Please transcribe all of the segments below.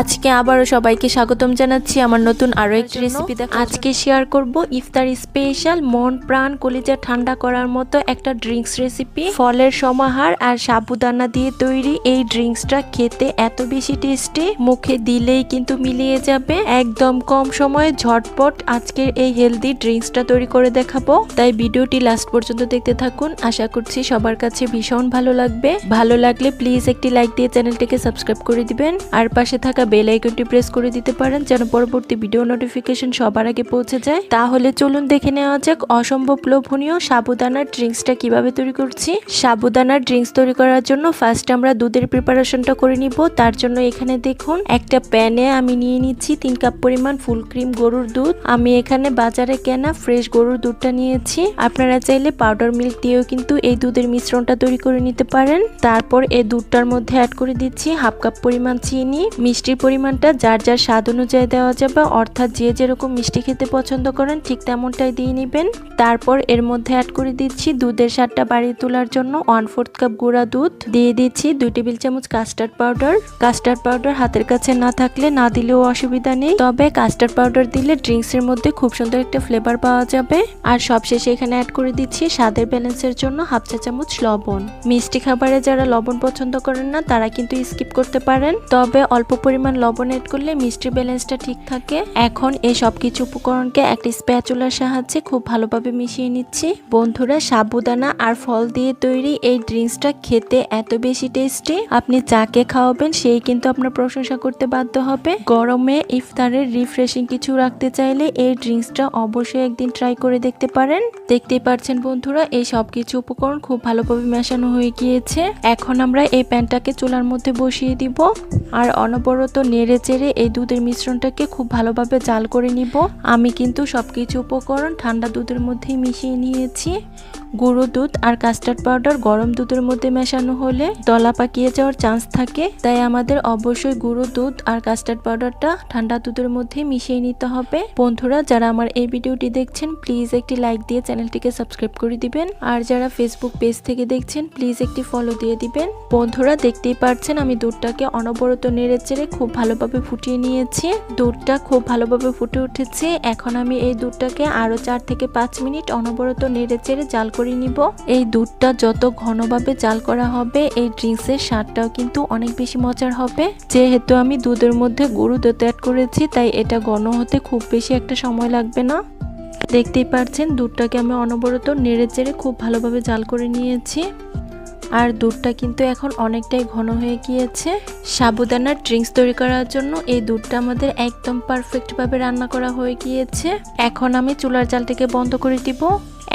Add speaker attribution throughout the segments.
Speaker 1: আজকে আবারও সবাইকে স্বাগতম জানাচ্ছি আমার নতুন আরও একটি রেসিপি দেখ আজকে শেয়ার করব ইফতার স্পেশাল মন প্রাণ কলিজা ঠান্ডা করার মতো একটা ড্রিঙ্কস রেসিপি ফলের সমাহার আর সাবুদানা দিয়ে তৈরি এই ড্রিঙ্কসটা খেতে এত বেশি টেস্টি মুখে দিলেই কিন্তু মিলিয়ে যাবে। একদম কম সময়ে ঝটপট আজকের এই হেলদি ড্রিঙ্কসটা তৈরি করে দেখাবো। তাই ভিডিওটি লাস্ট পর্যন্ত দেখতে থাকুন। আশা করছি সবার কাছে ভীষণ ভালো লাগবে। ভালো লাগলে প্লিজ একটি লাইক দিয়ে চ্যানেলটিকে সাবস্ক্রাইব করে দিবেন। আর পাশে থাকা বেল আইকনটি প্রেস করে দিতে পারেন যেন পরবর্তী ভিডিও নোটিফিকেশন সবার আগে পৌঁছে যায়। তাহলে চলুন দেখে নেওয়া যাক অসম্ভব লোভনীয় সাবুদানার ড্রিঙ্কসটা কীভাবে তৈরি করছি। সাবুদানার ড্রিঙ্কস তৈরি করার জন্য ফার্স্ট আমরা দুধের প্রিপারেশনটা করে নিব। তার জন্য এখানে দেখুন, একটা প্যানে আমি নিয়ে নিচ্ছি তিন কাপ পরিমাণ ফুল ক্রিম গরুর দুধ। আমি এখানে বাজারে কেনা ফ্রেশ গরুর দুধটা নিয়েছি। আপনারা চাইলে পাউডার মিল্ক দিয়েও কিন্তু এই দুধের মিশ্রণটা তৈরি করে নিতে পারেন। তারপর এই দুধটার মধ্যে অ্যাড করে দিচ্ছি হাফ কাপ পরিমাণ চিনি মিষ্টির পরিমাণটা, যার যার স্বাদ অনুযায়ী দেওয়া যাবে, অর্থাৎ যে যেরকম মিষ্টি খেতে পছন্দ করেন, ঠিক তেমনটাই দিয়ে নেবেন। তারপর এর মধ্যে অ্যাড করে দিচ্ছি দুধের স্বাদটা বাড়িয়ে তোলার জন্য ওয়ান ফোর্থ কাপ গুঁড়া দুধ। দিয়ে দিচ্ছি দুই টেবিল চামচ কাস্টার্ড পাউডার কাস্টার্ড পাউডার হাতের কাছে না থাকলে না দিলেও অসুবিধা নেই। তবে কাস্টার্ড পাউডার দিলে ড্রিঙ্কসের মধ্যে খুব সুন্দর একটা ফ্লেভার পাওয়া যাবে। আর সবশেষে এখানে অ্যাড করে দিচ্ছি স্বাদের ব্যালেন্সের জন্য হাফ চা চামচ লবণ। মিষ্টি খাবারে যারা লবণ পছন্দ করেন না, তারা কিন্তু স্কিপ করতে পারেন। তবে অল্প পরিমাণ লবণ এড করলে মিষ্টির ব্যালেন্সটা ঠিক থাকে। এখন এই সব কিছু উপকরণকে একটা স্প্যাচুলার সাহায্যে খুব ভালোভাবে মিশিয়ে নিচ্ছি। বন্ধুরা, সাবুদানা আর ফল দিয়ে তৈরি এই ড্রিঙ্কসটা খেতে এত বেশি টেস্টি আপনি যাকে খাওয়াবেন, সেই কিন্তু আপনার প্রশংসা করতে বাধ্য হবে। গরমে ইফতারের রিফ্রেশিং কিছু রাখতে চাইলে এই ড্রিঙ্কসটা অবশ্যই একদিন ট্রাই করে দেখতে পারেন। দেখতেই পারছেন বন্ধুরা, এই সব কিছু উপকরণ খুব ভালোভাবে মেশানো হয়ে গিয়েছে। এখন আমরা এই প্যানটাকে চুলার মধ্যে বসিয়ে দিব। আর অনবরত নেড়ে চেড়ে এই দুধের মিশ্রণটাকে খুব ভালোভাবে জাল করে নিব। আমি কিন্তু সব কিছু উপকরণ ঠান্ডা দুধের মধ্যেই মিশিয়ে নিয়েছি। গুঁড়ো দুধ আর কাস্টার্ড পাউডার গরম দুধের মধ্যে মেশানো হলে দলা পাকিয়ে যাওয়ার চান্স থাকে। তাই আমাদের অবশ্যই গুঁড়ো দুধ আর কাস্টার্ড পাউডারটা ঠান্ডা দুধের মধ্যে মিশিয়ে নিতে হবে। বন্ধুরা, যারা আমার এই ভিডিওটি দেখছেন, প্লিজ একটি লাইক দিয়ে চ্যানেলটিকে সাবস্ক্রাইব করে দিবেন। আর যারা ফেসবুক পেজ থেকে দেখছেন, প্লিজ একটি ফলো দিয়ে দিবেন। বন্ধুরা, দেখতেই পারছেন আমি দুধটাকে অনবরত নেড়ে চেড়ে খুব ভালোভাবে ফুটিয়ে নিয়েছি। দুধটা খুব ভালোভাবে ফুটে উঠেছে। এখন আমি এই দুধটাকে আরও চার থেকে পাঁচ মিনিট অনবরত নেড়ে চেড়ে জাল করে নিব। এই দুধটা যত ঘনভাবে জাল করা হবে, এই ড্রিঙ্কসের স্বাদটাও কিন্তু অনেক বেশি মজার হবে। যেহেতু আমি দুধের মধ্যে গরু দুধ অ্যাড করেছি, তাই এটা ঘন হতে খুব বেশি একটা সময় লাগবে না। দেখতেই পাচ্ছেন দুধটাকে আমি অনবরত নেড়ে চেড়ে খুব ভালোভাবে জাল করে নিয়েছি। আর দুধটা কিন্তু এখন অনেকটাই ঘন হয়ে গিয়েছে। সাবুদানার ড্রিঙ্কস তৈরি করার জন্য এই দুধটা আমাদের একদম পারফেক্টভাবে রান্না করা হয়ে গিয়েছে। এখন আমি চুলার জালটিকে বন্ধ করে দিব।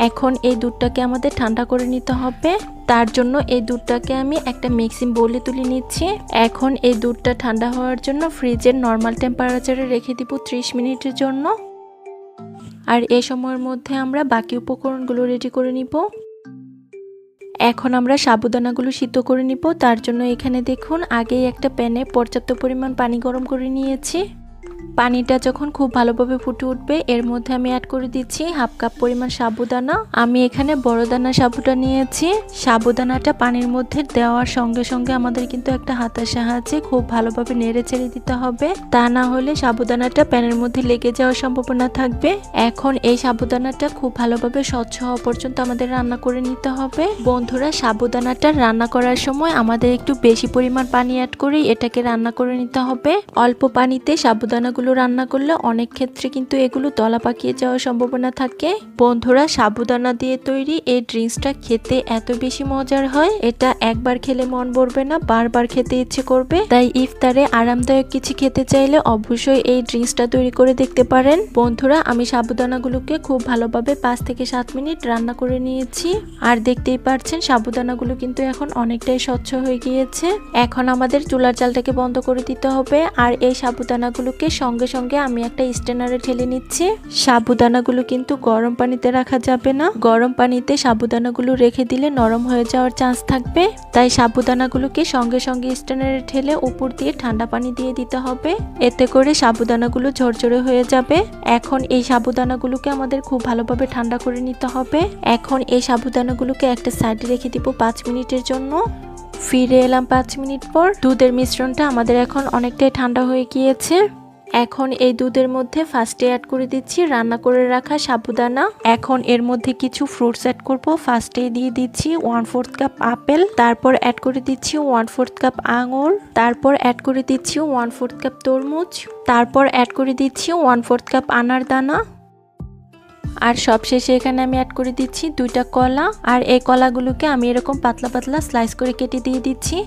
Speaker 1: এখন এই দুধটাকে আমাদের ঠান্ডা করে নিতে হবে। তার জন্য এই দুধটাকে আমি একটা মিক্সিং বোলে তুলে নিচ্ছি। এখন এই দুধটা ঠান্ডা হওয়ার জন্য ফ্রিজের নর্মাল টেম্পারেচারে রেখে দিব ত্রিশ মিনিটের জন্য। আর এই সময়ের মধ্যে আমরা বাকি উপকরণগুলো রেডি করে নিব। এখন আমরা সাবুদানাগুলো সিদ্ধ করে নিব। তার জন্য এখানে দেখুন, আগেই একটা প্যানে পর্যাপ্ত পরিমাণ পানি গরম করে নিয়েছি। পানিটা যখন খুব ভালোভাবে ফুটে উঠবে, এর মধ্যে আমি অ্যাড করে দিচ্ছি হাফ কাপ পরিমাণ সাবুদানা। আমি এখানে বড় দানা সাবুটা নিয়েছি। সাবুদানাটা পানির মধ্যে দেওয়ার সঙ্গে সঙ্গে আমাদের কিন্তু একটা হাতের সাহায্যে খুব ভালোভাবে নেড়ে ছেড়ে দিতে হবে। তা না হলে সাবুদানাটা প্যানের মধ্যে লেগে যাওয়ার সম্ভাবনা থাকবে। এখন এই সাবুদানাটা খুব ভালোভাবে স্বচ্ছ হওয়া পর্যন্ত আমাদের রান্না করে নিতে হবে। বন্ধুরা, সাবুদানাটা রান্না করার সময় আমাদের একটু বেশি পরিমাণ পানি অ্যাড করে এটাকে রান্না করে নিতে হবে। অল্প পানিতে সাবুদানাগুলো রান্না করলে অনেক ক্ষেত্রে কিন্তু এগুলো দলা পাকিয়ে যাওয়ার সম্ভাবনা থাকে। বন্ধুরা, সাবুদানা দিয়ে তৈরি এই ড্রিঙ্কসটা খেতে এত বেশি মজার হয়। এটা একবার খেলে মন ভরবে না, বারবার খেতে ইচ্ছে করবে। তাই ইফতারে আরামদায়ক কিছু খেতে চাইলে অবশ্যই এই ড্রিঙ্কসটা তৈরি করে দেখতে পারেন। বন্ধুরা, আমি সাবুদানাগুলোকে খুব ভালোভাবে পাঁচ থেকে সাত মিনিট রান্না করে নিয়েছি। আর দেখতেই পারছেন, সাবুদানাগুলো কিন্তু এখন অনেকটাই স্বচ্ছ হয়ে গিয়েছে। এখন আমাদের চুলার চালটাকে বন্ধ করে দিতে হবে। আর এই সাবুদানাগুলোকে সঙ্গে সঙ্গে সঙ্গে আমি একটা স্টেনারে ঢেলে নিচ্ছি। সাবুদানাগুলো কিন্তু গরম পানিতে রাখা যাবে না। গরম পানিতে সাবুদানাগুলো রেখে দিলে নরম হয়ে যাওয়ার চান্স থাকবে। তাই সাবুদানাগুলোকে সঙ্গে সঙ্গে স্টেনারে ঢেলে উপর দিয়ে ঠান্ডা পানি দিয়ে দিতে হবে। এতে করে সাবুদানাগুলো ঝরঝরে হয়ে যাবে। এখন এই সাবুদানাগুলোকে আমাদের খুব ভালোভাবে ঠান্ডা করে নিতে হবে। এখন এই সাবুদানাগুলোকে একটা সাইডে রেখে দিব পাঁচ মিনিটের জন্য। ফিরে এলাম পাঁচ মিনিট পর। দুধের মিশ্রণটা আমাদের এখন অনেকটাই ঠান্ডা হয়ে গিয়েছে। এখন এই দুধের মধ্যে ফার্স্টে অ্যাড করে দিচ্ছি, রান্না করে রাখা সাবুদানা। এখন এর মধ্যে কিছু ফ্রুটস অ্যাড করব। ফার্স্টে দিয়ে দিচ্ছি ওয়ান ফোর্থ কাপ আপেল, তারপর অ্যাড করে দিচ্ছি ওয়ান ফোর্থ কাপ আঙুর, তারপর অ্যাড করে দিচ্ছি ওয়ান ফোর্থ কাপ তরমুজ, তারপর অ্যাড করে দিচ্ছি ওয়ান ফোর্থ কাপ আনার দানা আর সবশেষে এখানে আমি অ্যাড করে দিচ্ছি দুইটা কলা। আর এই কলাগুলোকে আমি এরকম পাতলা পাতলা স্লাইস করে কেটে দিয়ে দিচ্ছি।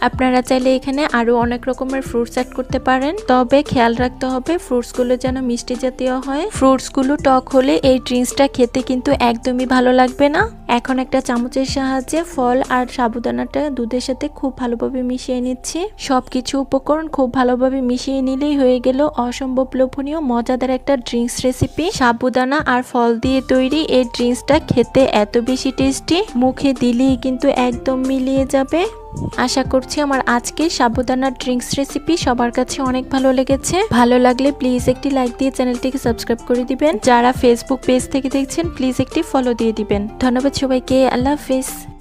Speaker 1: আপনারা চাইলে এখানে আরও অনেক রকমের ফ্রুটস অ্যাড করতে পারেন। তবে খেয়াল রাখতে হবে ফ্রুটসগুলো যেন মিষ্টি জাতীয় হয়। ফ্রুটসগুলো টক হলে এই ড্রিঙ্কসটা খেতে কিন্তু একদমই ভালো লাগবে না। এখন একটা চামচের সাহায্যে ফল আর সাবুদানাটা দুধের সাথে খুব ভালোভাবে মিশিয়ে নিচ্ছি। সব কিছু উপকরণ খুব ভালোভাবে মিশিয়ে নিলেই হয়ে গেল অসম্ভব লোভনীয়, মজাদার একটা ড্রিঙ্কস রেসিপি সাবুদানা আর ফল দিয়ে তৈরি এই ড্রিঙ্কসটা খেতে এত বেশি টেস্টি মুখে দিলেই কিন্তু একদম মিলিয়ে যাবে। আশা করছি আমার আজকে সাবুদানার ড্রিঙ্কস রেসিপি সবার কাছে অনেক ভালো লেগেছে। ভালো লাগলে প্লিজ একটি লাইক দিয়ে চ্যানেলটিকে সাবস্ক্রাইব করে দিবেন। যারা ফেসবুক পেজ থেকে দেখছেন, প্লিজ একটি ফলো দিয়ে দিবেন। ধন্যবাদ সবাইকে, আল্লাহ হাফিজ।